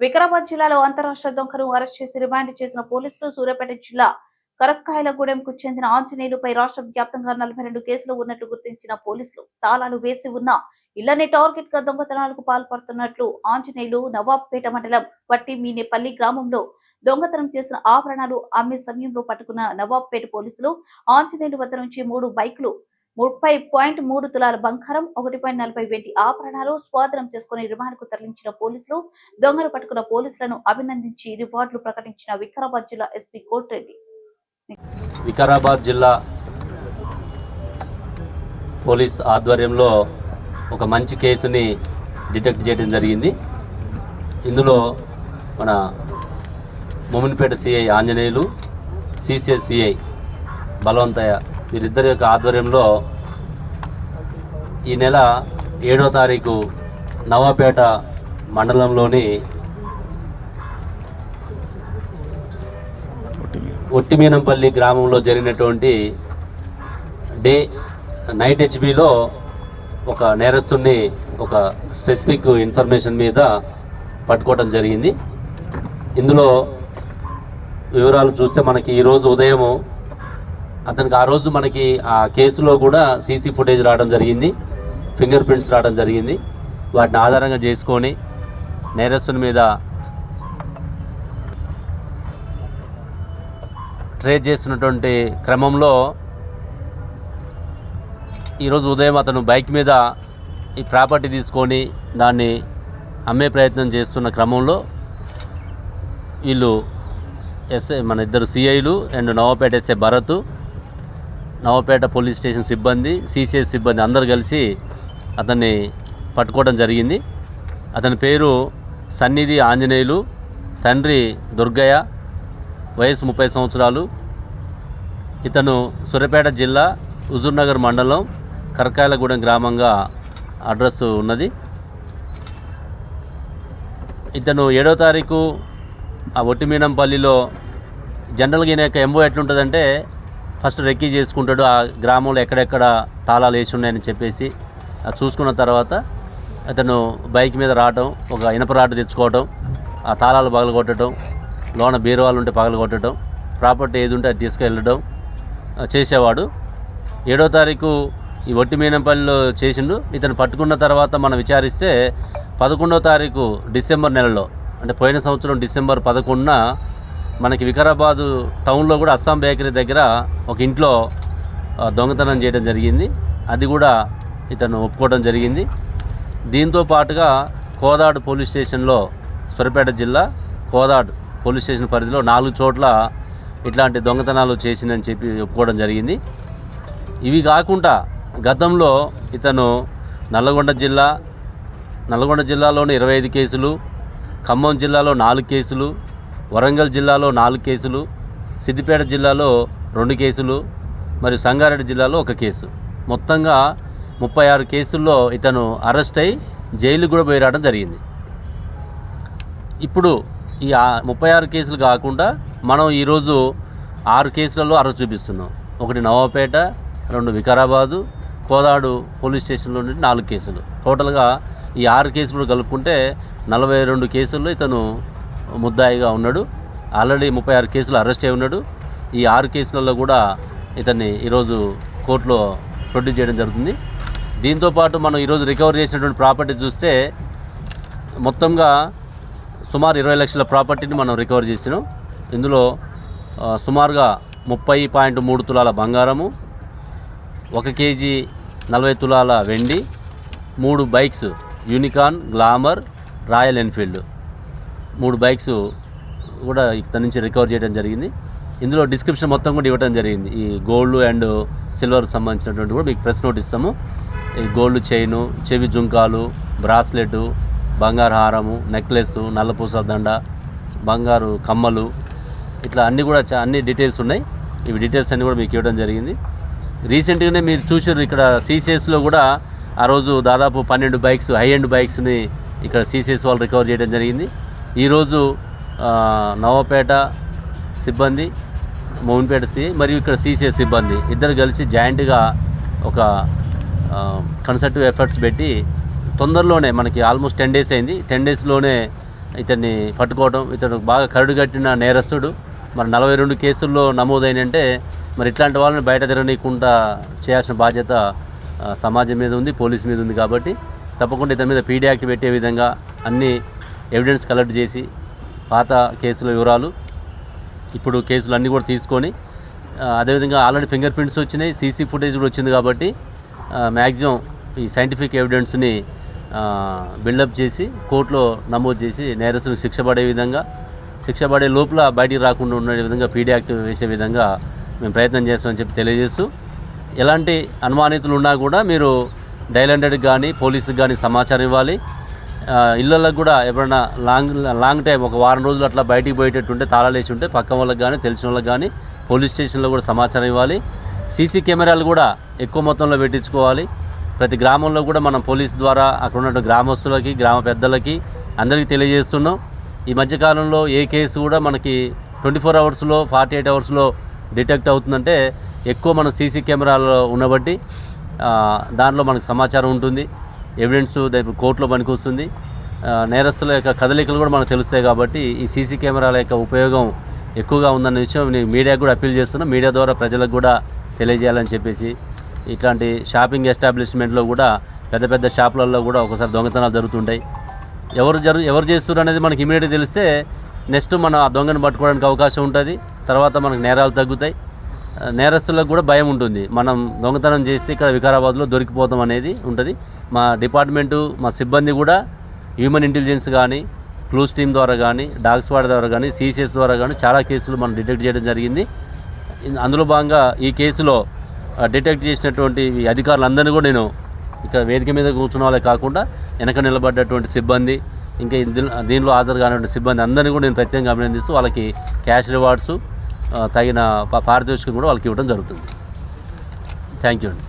వికారాబాద్ జిల్లాలో అంతరాష్ట్ర దొంగను అరెస్ట్ చేసి రిమాండ్ చేసిన పోలీసులు సూర్యాపేట జిల్లా కరక్కాయలగూడెంకు చెందిన ఆంజనేయులపై రాష్ట్ర వ్యాప్తంగా నలభై రెండు కేసులు ఉన్నట్లు గుర్తించిన పోలీసులు తాళాలు వేసి ఉన్న ఇళ్ళనే టార్గెట్గా దొంగతనాలకు పాల్పడుతున్నట్లు ఆంజనేయులు నవాబ్పేట మండలం వట్టిమీనేపల్లి గ్రామంలో దొంగతనం చేసిన ఆభరణాలు అమ్మే సమయంలో పట్టుకున్న నవాబ్పేట పోలీసులు ఆంజనేయులు వద్ద నుంచి మూడు బైకులు ముప్పై పాయింట్ మూడు తులాల బంగారం ఒకటి పాయింట్ నలభై వెండి ఆభరణాలు స్వాధీనం చేసుకుని రిమాండ్కు తరలించిన పోలీసులు దొంగలు పట్టుకున్న పోలీసులను అభినందించి రివార్డులు ప్రకటించిన వికారాబాద్ జిల్లా ఎస్పీ కోటిరెడ్డి వికారాబాద్ జిల్లా పోలీస్ ఆధ్వర్యంలో ఒక మంచి కేసుని డిటెక్ట్ చేయడం జరిగింది. ఇందులో మన Mominpet CI Anjaneyulu CCS CI Balavantaiah వీరిద్దరి యొక్క ఆధ్వర్యంలో ఈ నెల ఏడో తారీఖు నవాపేట మండలంలోని ఒట్టిమీనంపల్లి గ్రామంలో జరిగినటువంటి డే నైట్ హెచ్బిలో ఒక నేరస్తుడిని ఒక స్పెసిఫిక్ ఇన్ఫర్మేషన్ మీద పట్టుకోవడం జరిగింది. ఇందులో వివరాలు చూస్తే మనకి ఈరోజు ఉదయము అతనికి ఆ రోజు మనకి ఆ కేసులో కూడా సీసీ ఫుటేజ్ రావడం జరిగింది. ఫింగర్ ప్రింట్స్ రావడం జరిగింది. వాటిని ఆధారంగా చేసుకొని నేరస్తుని మీద ట్రేస్ చేస్తున్నటువంటి క్రమంలో ఈరోజు ఉదయం అతను బైక్ మీద ఈ ప్రాపర్టీ తీసుకొని దాన్ని అమ్మే ప్రయత్నం చేస్తున్న క్రమంలో వీళ్ళు ఎస్ఐ మన ఇద్దరు సిఐలు and Navapet SI Bharat Navapet police station సిబ్బంది సిసిఎస్ సిబ్బంది అందరు కలిసి అతన్ని పట్టుకోవడం జరిగింది. అతని పేరు సన్నిధి ఆంజనేయులు తండ్రి దుర్గయ్య వయసు ముప్పై సంవత్సరాలు. ఇతను సూర్యాపేట జిల్లా హుజూర్నగర్ మండలం కరకాయలగూడెం గ్రామంగా అడ్రస్ ఉన్నది. ఇతను ఏడో తారీఖు ఆ ఒట్టిమీనంపల్లిలో జనరల్గా ఈయన యొక్క ఎంబో ఎట్లుంటుందంటే ఫస్ట్ రెక్కీ చేసుకుంటాడు. ఆ గ్రామంలో ఎక్కడెక్కడ తాళాలు వేసి ఉన్నాయని చెప్పేసి అది చూసుకున్న తర్వాత అతను బైక్ మీద రావటం ఒక ఇనప రాడ్ తెచ్చుకోవటం ఆ తాళాలు పగలగొట్టడం లోన బీరువాలు ఉంటే పగలగొట్టడం ప్రాపర్టీ ఏది ఉంటే అది తీసుకెళ్ళడం చేసేవాడు. ఏడో తారీఖు ఈ ఒట్టి మీనంపల్లిలో చేసిండు. ఇతను పట్టుకున్న తర్వాత మనం విచారిస్తే పదకొండో తారీఖు డిసెంబర్ నెలలో అంటే పోయిన సంవత్సరం డిసెంబర్ పదకొండున మనకి వికారాబాదు టౌన్లో కూడా అస్సాం బేకరీ దగ్గర ఒక ఇంట్లో దొంగతనం చేయడం జరిగింది. అది కూడా ఇతను ఒప్పుకోవడం జరిగింది. దీంతో పాటుగా కోదాడు పోలీస్ స్టేషన్లో సొరపేట జిల్లా కోదాడు పోలీస్ స్టేషన్ పరిధిలో నాలుగు చోట్ల ఇట్లాంటి దొంగతనాలు చేసిందని చెప్పి ఒప్పుకోవడం జరిగింది. ఇవి కాకుండా గతంలో ఇతను నల్లగొండ జిల్లా నల్గొండ జిల్లాలోని ఇరవై ఐదు కేసులు ఖమ్మం జిల్లాలో నాలుగు కేసులు వరంగల్ జిల్లాలో నాలుగు కేసులు సిద్దిపేట జిల్లాలో రెండు కేసులు మరియు సంగారెడ్డి జిల్లాలో ఒక కేసు. మొత్తంగా ముప్పై ఆరు కేసుల్లో ఇతను అరెస్ట్ అయి జైలు కూడా పోయి రావడం జరిగింది. ఇప్పుడు ఈ ముప్పై ఆరు కేసులు కాకుండా మనం ఈరోజు ఆరు కేసులలో అరెస్ట్ చూపిస్తున్నాం. ఒకటి నవాపేట రెండు వికారాబాదు కోదాడు పోలీస్ స్టేషన్లో నుండి నాలుగు కేసులు. టోటల్గా ఈ ఆరు కేసులు కలుపుకుంటే నలభై రెండు కేసుల్లో ఇతను ముద్దాయిగా ఉన్నాడు. ఆల్రెడీ ముప్పై ఆరు కేసులు అరెస్ట్ అయి ఉన్నాడు. ఈ ఆరు కేసులలో కూడా ఇతన్ని ఈరోజు కోర్టులో ప్రొడ్యూస్ చేయడం జరుగుతుంది. దీంతోపాటు మనం ఈరోజు రికవర్ చేసినటువంటి ప్రాపర్టీ చూస్తే మొత్తంగా సుమారు ఇరవై లక్షల ప్రాపర్టీని మనం రికవర్ చేసినాం. ఇందులో సుమారుగా ముప్పై పాయింట్ మూడు తులాల బంగారము ఒక కేజీ నలభై తులాల వెండి మూడు bikes Unicorn Glamour Royal Enfield. మూడు బైక్స్ కూడా ఇక్కడి నుంచి రికవర్ చేయడం జరిగింది. ఇందులో డిస్క్రిప్షన్ మొత్తం కూడా ఇవ్వడం జరిగింది. ఈ గోల్డ్ అండ్ సిల్వర్ సంబంధించినటువంటి కూడా మీకు ప్రెస్ నోట్ ఇస్తాము. ఈ గోల్డ్ చైను చెవి జుంకాలు బ్రాస్లెట్ బంగారు హారము నెక్లెస్ నల్లపూస దండ బంగారు కమ్మలు ఇట్లా అన్నీ కూడా చా- అన్ని డీటెయిల్స్ ఉన్నాయి. ఇవి డీటెయిల్స్ అన్నీ కూడా మీకు ఇవ్వడం జరిగింది. రీసెంట్గానే మీరు చూసారు ఇక్కడ సీసీఎస్లో కూడా ఆ రోజు దాదాపు పన్నెండు బైక్స్ హై ఎండ్ బైక్స్ని ఇక్కడ సీసీఎస్ వాళ్ళు రికవర్ చేయడం జరిగింది. ఈరోజు నవపేట సిబ్బంది మౌన్పేట సి మరియు ఇక్కడ సీసీఎస్ సిబ్బంది ఇద్దరు కలిసి జాయింట్గా ఒక కన్సర్టివ్ ఎఫర్ట్స్ పెట్టి తొందరలోనే మనకి ఆల్మోస్ట్ టెన్ డేస్ అయింది. టెన్ డేస్లోనే ఇతన్ని పట్టుకోవడం ఇతడు బాగా కరుడు కట్టిన నేరస్తుడు. మరి నలభై రెండు కేసుల్లో నమోదైనంటే మరి ఇట్లాంటి వాళ్ళని బయట తిరగనీయకుండా చేయాల్సిన బాధ్యత సమాజం మీద ఉంది పోలీస్ మీద ఉంది కాబట్టి తప్పకుండా ఇతని మీద పీడీ యాక్ట్ పెట్టే విధంగా అన్ని ఎవిడెన్స్ కలెక్ట్ చేసి పాత కేసుల వివరాలు ఇప్పుడు కేసులు అన్నీ కూడా తీసుకొని అదేవిధంగా ఆల్రెడీ ఫింగర్ ప్రింట్స్ వచ్చినాయి సీసీ ఫుటేజ్ కూడా వచ్చింది కాబట్టి మ్యాక్సిమం ఈ సైంటిఫిక్ ఎవిడెన్స్ని బిల్డప్ చేసి కోర్టులో నమోదు చేసి నేరస్తులకు శిక్ష పడే విధంగా శిక్ష పడే లోపల బయటికి రాకుండా ఉండే విధంగా పీడీ యాక్ట్ వేసే విధంగా మేము ప్రయత్నం చేస్తామని చెప్పి తెలియజేస్తూ ఎలాంటి అనుమానితులు ఉన్నా కూడా మీరు డైల్ హండ్రెడ్కి కానీ పోలీసుకి కానీ సమాచారం ఇవ్వాలి. ఆ, ఇళ్ళలకు కూడా ఎప్పుడైనా లాంగ్ లాంగ్ టైం ఒక వారం రోజులు అట్లా బయటికి పోయేటట్టుంటే తాళాలు వేసి ఉంటే పక్క వాళ్ళకి కానీ తెలిసిన వాళ్ళకి కానీ పోలీస్ స్టేషన్లో కూడా సమాచారం ఇవ్వాలి. సీసీ కెమెరాలు కూడా ఎక్కువ మొత్తంలో పెట్టించుకోవాలి. ప్రతి గ్రామంలో కూడా మనం పోలీస్ ద్వారా అక్కడ ఉన్న గ్రామస్తులకి గ్రామ పెద్దలకి అందరికీ తెలియజేస్తున్నాం. ఈ మధ్యకాలంలో ఏ కేసు కూడా మనకి ట్వంటీ ఫోర్ అవర్స్లో ఫార్టీ ఎయిట్ అవర్స్లో డిటెక్ట్ అవుతుందంటే ఎక్కువ మన సీసీ కెమెరాలో ఉన్నబట్టి దానిలో దాంట్లో మనకు సమాచారం ఉంటుంది. ఎవిడెన్స్ కోర్టులో పనికొస్తుంది. నేరస్తుల యొక్క కదలికలు కూడా మనకు తెలుస్తాయి కాబట్టి ఈ సీసీ కెమెరాల యొక్క ఉపయోగం ఎక్కువగా ఉందన్న విషయం నేను మీడియాకు కూడా అప్పీల్ చేస్తున్నా. మీడియా ద్వారా ప్రజలకు కూడా తెలియజేయాలని చెప్పేసి ఇట్లాంటి షాపింగ్ ఎస్టాబ్లిష్మెంట్లో కూడా పెద్ద పెద్ద షాపులలో కూడా ఒకసారి దొంగతనాలు జరుగుతుంటాయి. ఎవరు జరు ఎవరు చేస్తున్నారు అనేది మనకి ఇమీడియట్గా తెలిస్తే నెక్స్ట్ మనం ఆ దొంగను పట్టుకోవడానికి అవకాశం ఉంటుంది. తర్వాత మనకు నేరాలు తగ్గుతాయి. నేరస్తులకు కూడా భయం ఉంటుంది. మనం దొంగతనం చేస్తే ఇక్కడ వికారాబాద్లో దొరికిపోతాం అనేది ఉంటుంది. మా డిపార్ట్మెంటు మా సిబ్బంది కూడా హ్యూమన్ ఇంటెలిజెన్స్ కానీ క్లూస్ టీమ్ ద్వారా కానీ డాగ్స్ స్క్వాడ్ ద్వారా కానీ సీసీఎస్ ద్వారా కానీ చాలా కేసులు మనం డిటెక్ట్ చేయడం జరిగింది. అందులో భాగంగా ఈ కేసులో డిటెక్ట్ చేసినటువంటి అధికారులందరినీ కూడా నేను ఇక్కడ వేదిక మీద కూర్చున్న వాళ్ళే కాకుండా వెనక నిలబడ్డటువంటి సిబ్బంది ఇంకా దీనిలో హాజరు కానిటువంటి సిబ్బంది అందరినీ కూడా నేను ప్రత్యేకంగా అభినందిస్తూ వాళ్ళకి క్యాష్ రివార్డ్స్ తగిన పారితోషికం కూడా వాళ్ళకి ఇవ్వడం జరుగుతుంది. థ్యాంక్ యూ అండి.